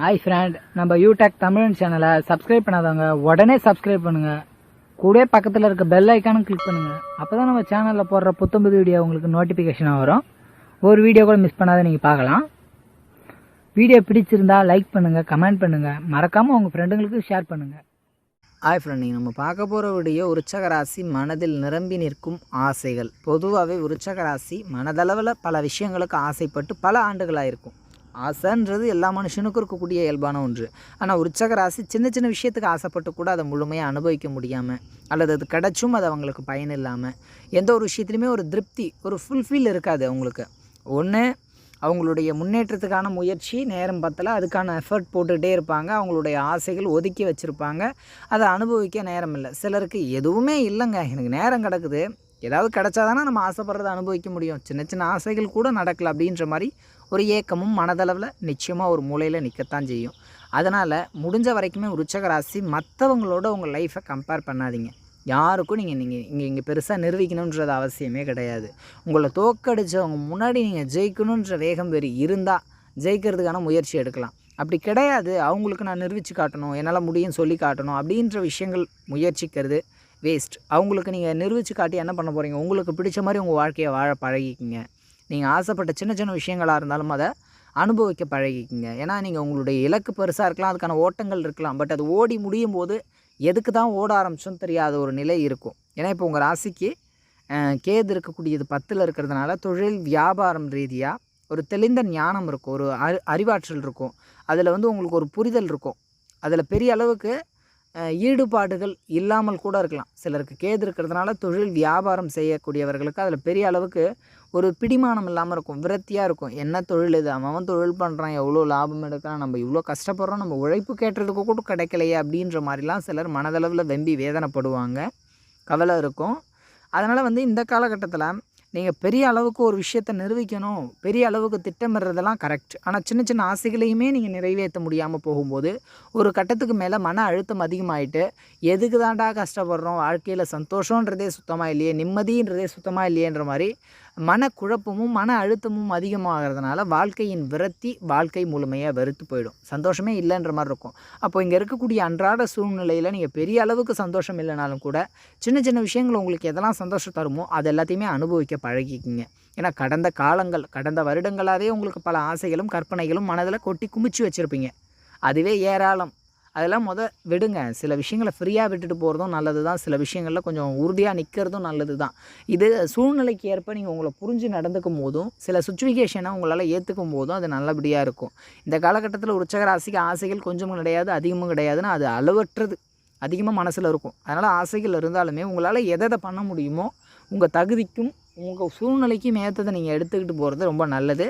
Hi friend நம்ம யூடெக் தமிழ் சேனலை subscribe பண்ணாதவங்க உடனே சப்ஸ்கிரைப் பண்ணுங்க. கூட பக்கத்தில் இருக்க பெல் ஐக்கானும் கிளிக் பண்ணுங்க. அப்பதான் நம்ம சேனலில் போடுற புத்தம்புது வீடியோ உங்களுக்கு நோட்டிஃபிகேஷனாக வரும். ஒரு வீடியோ கூட மிஸ் பண்ணாத நீங்கள் பார்க்கலாம். வீடியோ பிடிச்சிருந்தா லைக் பண்ணுங்கள் கமெண்ட் பண்ணுங்கள் மறக்காமல் உங்கள் ஃப்ரெண்டுங்களுக்கு ஷேர் பண்ணுங்கள் ஹாய் ஃப்ரெண்ட் நீங்கள் நம்ம பார்க்க போகிற வீடியோ உற்சகராசி மனதில் நிரம்பி நிற்கும் ஆசைகள். பொதுவாகவே உற்சகராசி மனதளவில் பல விஷயங்களுக்கு ஆசைப்பட்டு பல ஆண்டுகளாக இருக்கும் ஆசைன்றது எல்லா மனுஷனுக்கும் இருக்கக்கூடிய இயல்பான ஒன்று. ஆனால் உற்சக ராசி சின்ன சின்ன விஷயத்துக்கு ஆசைப்பட்டு கூட அதை முழுமையாக அனுபவிக்க முடியாமல் அல்லது அது கிடைச்சும் அது அவங்களுக்கு பயன் இல்லாமல் எந்த ஒரு விஷயத்துலையுமே ஒரு திருப்தி ஒரு ஃபுல்ஃபில் இருக்காது அவங்களுக்கு. ஒன்று அவங்களுடைய முன்னேற்றத்துக்கான முயற்சி நேரம் பத்தல அதுக்கான எஃபர்ட் போட்டுகிட்டே இருப்பாங்க அவங்களுடைய ஆசைகள் ஒதுக்கி வச்சுருப்பாங்க அதை அனுபவிக்க நேரம் இல்லை. சிலருக்கு எதுவுமே இல்லைங்க எனக்கு நேரம் கிடக்குது. ஏதாவது கிடச்சாதானே நம்ம ஆசைப்படுறதை அனுபவிக்க முடியும். சின்ன சின்ன ஆசைகள் கூட நடக்கல அப்படின்ற மாதிரி ஒரு ஏக்கமும் மனதளவில் நிச்சயமாக ஒரு மூலையில் நிற்கத்தான் செய்யும். அதனால் முடிஞ்ச வரைக்குமே விருச்சக ராசி மற்றவங்களோட உங்கள் லைஃப்பை கம்பேர் பண்ணாதீங்க. யாருக்கும் நீங்கள் நீங்கள் இங்கே இங்கே பெருசாக நிரூபிக்கணுன்றது அவசியமே கிடையாது. உங்களை தோக்கடிச்சவங்க முன்னாடி நீங்கள் ஜெயிக்கணுன்ற வேகம் வெறி இருந்தால் ஜெயிக்கிறதுக்கான முயற்சி எடுக்கலாம். அப்படி கிடையாது. அவங்களுக்கு நான் நிரூபித்து காட்டணும். என்னால் முடியும் சொல்லி காட்டணும். அப்படின்ற விஷயங்கள் முயற்சிக்கிறது வேஸ்ட் அவங்களுக்கு நீங்கள் நிரூபித்து காட்டி என்ன பண்ண போகிறீங்க உங்களுக்கு பிடிச்ச மாதிரி உங்கள் வாழ்க்கையை வாழ பழகிக்கிங்க. நீங்கள் ஆசைப்பட்ட சின்ன சின்ன விஷயங்களாக இருந்தாலும் அதை அனுபவிக்க பழகிக்கிங்க. ஏன்னா நீங்கள் உங்களுடைய இலக்கு பெருசாக இருக்கலாம் அதுக்கான ஓட்டங்கள் இருக்கலாம். பட் அது ஓடி முடியும் போது எதுக்கு தான் ஓட ஆரம்பிச்சோன்னு தெரியாத ஒரு நிலை இருக்கும். ஏன்னா இப்போ உங்கள் ராசிக்கு கேது இருக்கக்கூடியது பத்தில் இருக்கிறதுனால தொழில் வியாபாரம் ரீதியாக ஒரு தெளிந்த ஞானம் இருக்கும். ஒரு அறி அறிவாற்றல் இருக்கும். அதில் வந்து உங்களுக்கு ஒரு புரிதல் இருக்கும். அதில் பெரிய அளவுக்கு ஈடுபாடுகள் இல்லாமல் கூட இருக்கலாம். சிலருக்கு கேது இருக்கிறதுனால தொழில் வியாபாரம் செய்யக்கூடியவர்களுக்கு அதில் பெரிய அளவுக்கு ஒரு பிடிமானம் இல்லாமல் இருக்கும் விரத்தியாக இருக்கும். என்ன தொழில் இது? அவன் அவன் தொழில் பண்ணுறான் எவ்வளோ லாபம் எடுக்கிறான் நம்ம இவ்வளோ கஷ்டப்படுறோம் நம்ம உழைப்பு கேட்டதுக்கு கூட கிடைக்கலையே அப்படின்ற மாதிரிலாம் சிலர் மனதளவில் வெம்பி வேதனைப்படுவாங்க. கவலை இருக்கும். அதனால் வந்து இந்த காலகட்டத்தில் நீங்கள் பெரிய அளவுக்கு ஒரு விஷயத்தை நிரூபிக்கணும் பெரிய அளவுக்கு திட்டமிடுறதெல்லாம் கரெக்ட் ஆனால் சின்ன சின்ன ஆசைகளையுமே நீங்கள் நிறைவேற்ற முடியாமல் போகும்போது ஒரு கட்டத்துக்கு மேலே மன அழுத்தம் அதிகமாகிட்டு எதுக்கு தாண்டா கஷ்டப்படுறோம் வாழ்க்கையில் சந்தோஷன்றதே சுத்தமாக இல்லையே நிம்மதின்றதே சுத்தமாக இல்லையேன்ற மாதிரி மனக்குழப்பமும் மன அழுத்தமும் அதிகமாகிறதுனால வாழ்க்கையின் விரத்தி வாழ்க்கை முழுமையாக வெறுத்து போயிடும். சந்தோஷமே இல்லைன்ற மாதிரி இருக்கும். அப்போ இங்கே இருக்கக்கூடிய அன்றாட சூழ்நிலையில் நீங்கள் பெரிய அளவுக்கு சந்தோஷம் இல்லைனாலும் கூட சின்ன சின்ன விஷயங்கள் உங்களுக்கு எதெல்லாம் சந்தோஷம் தருமோ அது எல்லாத்தையுமே அனுபவிக்க பழகிக்கிங்க. ஏன்னா கடந்த காலங்கள் கடந்த வருடங்களாகவே உங்களுக்கு பல ஆசைகளும் கற்பனைகளும் மனதில் கொட்டி குமிச்சு வச்சுருப்பீங்க. அதுவே ஏராளம். அதெல்லாம் முத விடுங்க. சில விஷயங்களை ஃப்ரீயாக விட்டுட்டு போகிறதும் நல்லது தான் சில விஷயங்களில் கொஞ்சம் உறுதியாக நிற்கிறதும் நல்லது தான் இது சூழ்நிலைக்கு ஏற்ப நீங்கள் உங்களை புரிஞ்சு நடந்துக்கும் போதும் சில சுச்சுவேஷனை உங்களால் ஏற்றுக்கும் போதும் அது நல்லபடியாக இருக்கும். இந்த காலகட்டத்தில் உற்சகராசிக்கு ஆசைகள் கொஞ்சமும் கிடையாது அதிகமும் கிடையாதுன்னா அது அளவற்றது. அதிகமாக மனசில் இருக்கும். அதனால் ஆசைகள் இருந்தாலுமே உங்களால் எதை எதை பண்ண முடியுமோ உங்கள் தகுதிக்கும் உங்கள் சூழ்நிலைக்கும் ஏற்றதை நீங்கள் எடுத்துக்கிட்டு போகிறது ரொம்ப நல்லது.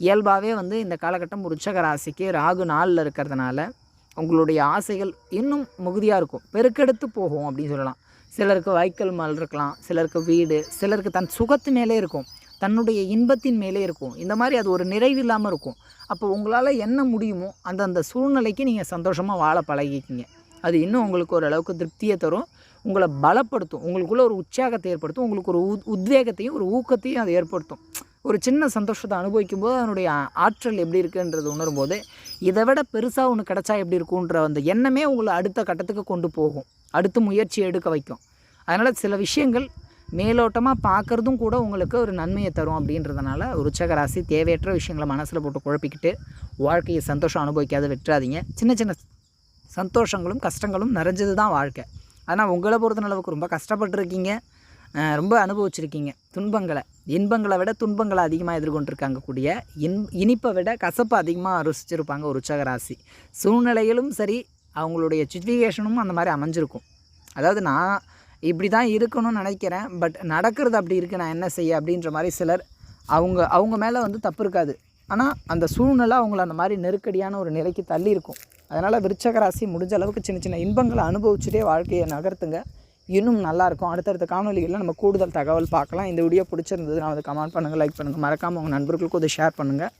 இயல்பாகவே வந்து இந்த காலகட்டம் உற்சக ராசிக்கு ராகு நாளில் இருக்கிறதுனால உங்களுடைய ஆசைகள் இன்னும் மிகுதியாக இருக்கும். பெருக்கெடுத்து போகும் அப்படின்னு சொல்லலாம். சிலருக்கு வைக்கல் மல் இருக்கலாம். சிலருக்கு வீடு சிலருக்கு தன் சுகத்து மேலே இருக்கும். தன்னுடைய இன்பத்தின் மேலே இருக்கும். இந்த மாதிரி அது ஒரு நிறைவு இல்லாமல் இருக்கும். அப்போ உங்களால் என்ன முடியுமோ அந்தந்த சூழ்நிலைக்கு நீங்கள் சந்தோஷமாக வாழ பழகிக்கிங்க. அது இன்னும் உங்களுக்கு ஒரு அளவுக்கு திருப்தியை தரும். உங்களை பலப்படுத்தும். உங்களுக்குள்ளே ஒரு உற்சாகத்தை ஏற்படுத்தும். உங்களுக்கு ஒரு உத் உத்வேகத்தையும் ஒரு ஊக்கத்தையும் அது ஏற்படுத்தும். ஒரு சின்ன சந்தோஷத்தை அனுபவிக்கும் போது அதனுடைய ஆற்றல் எப்படி இருக்குன்றது உணரும் போது இதை விட பெருசாக ஒன்று கிடச்சா எப்படி இருக்குன்ற அந்த எண்ணமே உங்களை அடுத்த கட்டத்துக்கு கொண்டு போகும். அடுத்த முயற்சி எடுக்க வைக்கும். அதனால் சில விஷயங்கள் மேலோட்டமாக பார்க்குறதும் கூட உங்களுக்கு ஒரு நன்மையை தரும் அப்படின்றதுனால உற்சக ராசி தேவையற்ற விஷயங்களை மனசில் போட்டு குழப்பிக்கிட்டு வாழ்க்கையை சந்தோஷம் அனுபவிக்காத விட்டுறாதீங்க. சின்ன சின்ன சந்தோஷங்களும் கஷ்டங்களும் நிறைஞ்சது தான் வாழ்க்கை. ஆனால் உங்களை பொறுத்த அளவுக்கு ரொம்ப கஷ்டப்பட்டுருக்கீங்க. ரொம்ப அனுபவிச்சிருக்கீங்க. துன்பங்களை. இன்பங்களை விட துன்பங்களை அதிகமாக எதிர்கொண்டிருக்காங்க கூடிய இன் இனிப்பை விட கசப்பை அதிகமாக ருசிச்சிருப்பாங்க ஒரு உற்சக ராசி. சூழ்நிலைகளும் சரி அவங்களுடைய சுச்சுவேஷனும் அந்த மாதிரி அமைஞ்சிருக்கும். அதாவது நான் இப்படி தான் இருக்கணும்னு நினைக்கிறேன் பட் நடக்கிறது அப்படி இருக்குது நான் என்ன செய்ய அப்படின்ற மாதிரி சிலர் அவங்க அவங்க மேலே வந்து தப்பு இருக்காது. ஆனால் அந்த சூழ்நிலை அவங்கள அந்த மாதிரி நெருக்கடியான ஒரு நிலைக்கு தள்ளி இருக்கும் அதனால் விருச்சக ராசி முடிஞ்ச அளவுக்கு சின்ன சின்ன இன்பங்களை அனுபவிச்சுட்டே வாழ்க்கையை நகர்த்துங்க. இன்னும் நல்லாயிருக்கும். அடுத்தடுத்த காணொலிகளில் நம்ம கூடுதல் தகவல் பார்க்கலாம். இந்த வீடியோ பிடிச்சிருந்ததுன்னா வந்து கமெண்ட் பண்ணுங்கள் லைக் பண்ணுங்கள் மறக்காமல் உங்கள் நண்பர்களுக்கும் அதை ஷேர் பண்ணுங்கள்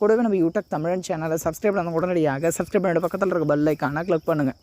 கூடவே நம்ம யூடியூப் தமிழன் சேனலை சப்ஸ்கிரைப் பண்ண உடனடியாக சப்ஸ்கிரைப் பண்ணிட்டு பக்கத்தில் இருக்க பெல் ஐக்கானை கிளிக் பண்ணுங்கள்